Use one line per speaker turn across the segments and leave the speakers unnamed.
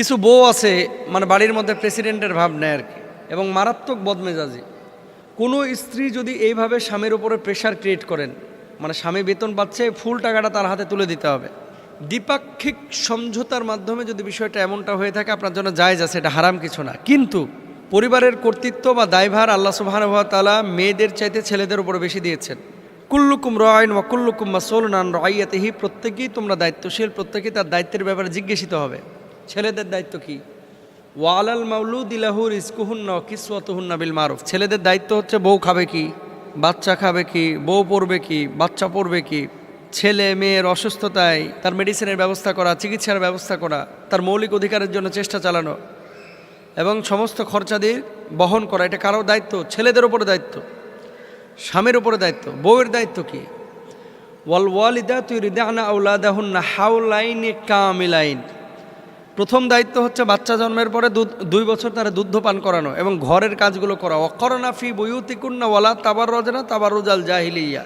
কিছু বউ আছে মানে বাড়ির মধ্যে প্রেসিডেন্টের ভাব নেয় আর কি, এবং মারাত্মক বদমেজাজি। কোনো স্ত্রী যদি এইভাবে স্বামীর উপরে প্রেশার ক্রিয়েট করেন মানে স্বামী বেতন পাচ্ছে, ফুল টাকাটা তার হাতে তুলে দিতে হবে। দ্বিপাক্ষিক সমঝোতার মাধ্যমে যদি বিষয়টা এমনটা হয়ে থাকে, আপনার জন্য জায়জ আছে, এটা হারাম কিছু না। কিন্তু পরিবারের কর্তৃত্ব বা দায়ভার আল্লাহ সুবাহানুভা তালা মেয়েদের চাইতে ছেলেদের উপরে বেশি দিয়েছেন। কুল্লুকুম রয়ন ওয়া কুল্লুকুম মাসোলনান রয়াতেহি প্রত্যেকেই তোমরা দায়িত্বশীল, প্রত্যেকেই তার দায়িত্বের ব্যাপারে জিজ্ঞাসিত হবে। ছেলেদের দায়িত্ব কি? ওয়ালাল মাউলুদ ইলাহু রিস্কুহুন্না কিসওয়াতুহুন্না বিল মারুফ। ছেলেদের দায়িত্ব হচ্ছে বউ খাবে কি, বাচ্চা খাবে কি, বউ পড়বে কি, বাচ্চা পড়বে কি, ছেলে মেয়ের অসুস্থতায় তার মেডিসিনের ব্যবস্থা করা, চিকিৎসার ব্যবস্থা করা, তার মৌলিক অধিকারের জন্য চেষ্টা চালানো এবং সমস্ত খরচাদি বহন করা, এটা কারও দায়িত্ব? ছেলেদের উপরে দায়িত্ব। স্বামীর উপরে দায়িত্ব। বউয়ের দায়িত্ব কি? ওয়াল ওয়ালিদা তুই রিদানা আউলাদাহুন্না হাউলাইনে কামিলাইন। প্রথম দায়িত্ব হচ্ছে বাচ্চা জন্মের পরে দুধ, দুই বছর তারা দুগ্ধ পান করানো এবং ঘরের কাজগুলো করা। অকরণা ফি বইউতিকুন্না ওয়ালা তাবার রজনা তাবার রুজাল জাহিলিয়া।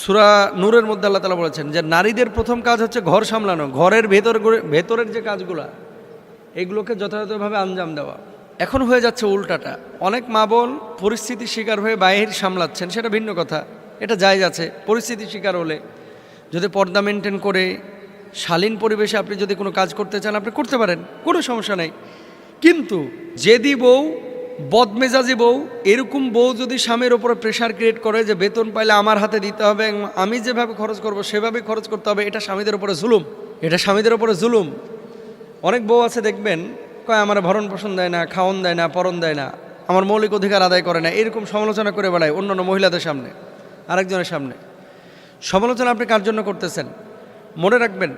সুরা নূরের মধ্যে আল্লাহ তালা বলেছেন যে, নারীদের প্রথম কাজ হচ্ছে ঘর সামলানো, ঘরের ভেতর ভেতরের যে কাজগুলা, এগুলোকে যথাযথভাবে আঞ্জাম দেওয়া। এখন হয়ে যাচ্ছে উল্টাটা। অনেক মা বোন পরিস্থিতির শিকার হয়ে বাইরে সামলাচ্ছেন, সেটা ভিন্ন কথা। এটা জায়জ আছে, পরিস্থিতির শিকার হলে। যদি পর্দা মেনটেন করে শালীন পরিবেশে আপনি যদি কোনো কাজ করতে চান, আপনি করতে পারেন, কোনো সমস্যা নেই। কিন্তু যেদি বউ, বদমেজাজি বউ, এরকম বউ যদি স্বামীর ওপরে প্রেশার ক্রিয়েট করে যে বেতন পাইলে আমার হাতে দিতে হবে আমি যেভাবে খরচ করব সেভাবে খরচ করতে হবে, এটা স্বামীদের উপরে জুলুম। এটা স্বামীদের উপরে জুলুম। অনেক বউ আছে দেখবেন, কয় আমার ভরণ পোষণ দেয় না, খাওয়ন দেয় না, পরন দেয় না, আমার মৌলিক অধিকার আদায় করে না, এরকম সমালোচনা করে বেড়ায় অন্যান্য মহিলাদের সামনে, আরেকজনের সামনে। সমালোচনা আপনি কার জন্য করতেছেন? মনে রাখবেন,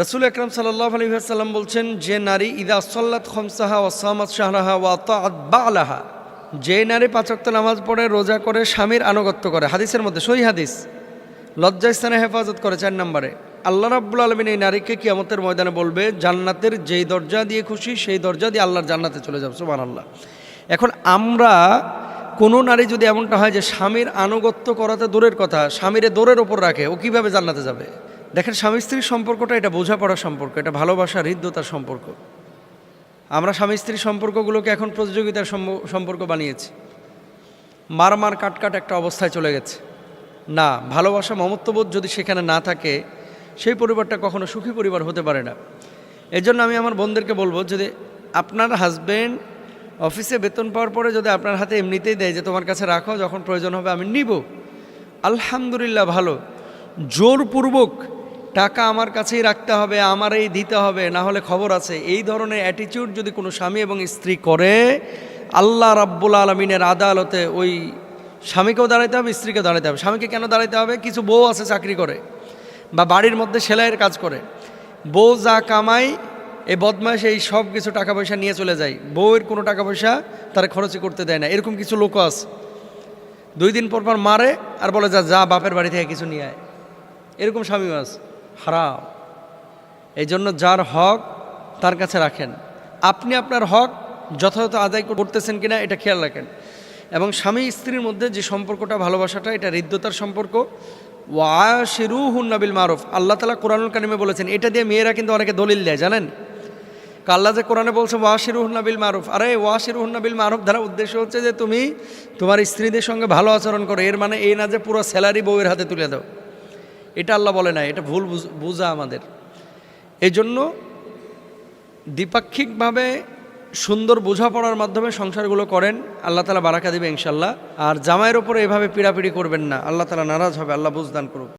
রসুল আকরম আলহিহাসাল্লাম বলছেন, যে নারী ইদা সল্লাত খমসাহা ওসামাত শাহরাহা ওয়া তাআত বালাহা, যে নারী পাঁচক্ত নামাজ পড়ে, রোজা করে, স্বামীর আনুগত্য করে। হাদিসের মধ্যে সই হাদিস। লজ্জাস্থানে হেফাজত করে চার নম্বরে, আল্লাহ রাব্বুল আলমিন এই নারীকে কিয়ামতের ময়দানে বলবে, জান্নাতের যেই দরজা দিয়ে খুশি, সেই দরজা দিয়ে আল্লাহর জান্নাতে চলে যাবে। সুবান আল্লাহ এখন আমরা, কোনো নারী যদি এমনটা হয় যে স্বামীর আনুগত্য করাতে দূরের কথা, স্বামীরে দৌড়ের ওপর রাখে, ও কীভাবে জান্নাতে যাবে? দেখেন, স্বামী স্ত্রীর সম্পর্কটা এটা বোঝাপড়ার সম্পর্ক, এটা ভালোবাসা, হৃদ্যতার সম্পর্ক। আমরা স্বামী স্ত্রীর সম্পর্কগুলোকে এখন প্রতিযোগিতার সম্পর্ক বানিয়েছি। মার মার কাট কাট একটা অবস্থায় চলে গেছে। না, ভালোবাসা, মমত্ববোধ যদি সেখানে না থাকে, সেই পরিবারটা কখনো সুখী পরিবার হতে পারে না। এর জন্য আমি আমার বোনদেরকে বলব, যদি আপনার হাজব্যান্ড অফিসে বেতন পাওয়ার পরে যদি আপনার হাতে এমনিতেই দেয় যে, তোমার কাছে রাখো, যখন প্রয়োজন হবে আমি নিব। আলহামদুলিল্লাহ ভালো। জোরপূর্বক টাকা আমার কাছেই রাখতে হবে, আমারই দিতে হবে, না হলে খবর আছে। এই ধরনের অ্যাটিটিউড যদি কোনো স্বামী এবং স্ত্রী করে, আল্লাহ রাব্বুল আলমিনের আদালতে ওই স্বামীকেও দাঁড়াইতে হবে স্ত্রীকে দাঁড়াইতে হবে। স্বামীকে কেন দাঁড়াইতে হবে? কিছু বউ আছে চাকরি করে বা বাড়ির মধ্যে সেলাইয়ের কাজ করে। বউ যা কামাই এই বদমাস এই সব কিছু টাকা পয়সা নিয়ে চলে যায়। বউয়ের কোনো টাকা পয়সা তারা খরচই করতে দেয় না। এরকম কিছু লোকও আছে। দুই দিন পর পর মারে আর বলে, যা যা, বাপের বাড়ি থেকে কিছু নিয়ে আয়। এরকম স্বামী মাস হারাম। এই জন্য যার হক তার কাছে রাখেন। আপনি আপনার হক যথাযথ আদায় করতেছেন কিনা এটা খেয়াল রাখেন। এবং স্বামী স্ত্রীর মধ্যে যে সম্পর্কটা, ভালোবাসাটা, এটা হৃদ্যতার সম্পর্ক। ওয়া শিরু নাবিল মারুফ। আল্লাহ তালা কোরআনুল কানিমে বলেছেন, এটা দিয়ে মেয়েরা কিন্তু অনেকে দলিল দেয়, জানেন? কাল্লা যে কোরআনে বলছে ওয়াশিরুহ নাবিল মারুফ। আরে ওয়াশিরুহ নাবিল মারুফ দ্বারা উদ্দেশ্য হচ্ছে যে তুমি তোমার স্ত্রীদের সঙ্গে ভালো আচরণ করো। এর মানে এই না যে পুরো স্যালারি বউয়ের হাতে তুলে দাও। এটা আল্লাহ বলে না এটা ভুল বোঝা আমাদের। এই জন্য দ্বিপাক্ষিকভাবে সুন্দর বোঝাপড়ার মাধ্যমে সংসারগুলো করেন, আল্লাহ তালা বারাকা দেবে ইনশাল্লাহ আর জামাইয়ের ওপরে এভাবে পিড়াপিড়ি করবেন না, আল্লাহ তালা নারাজ হবে, আল্লাহ বুঝদান করুক।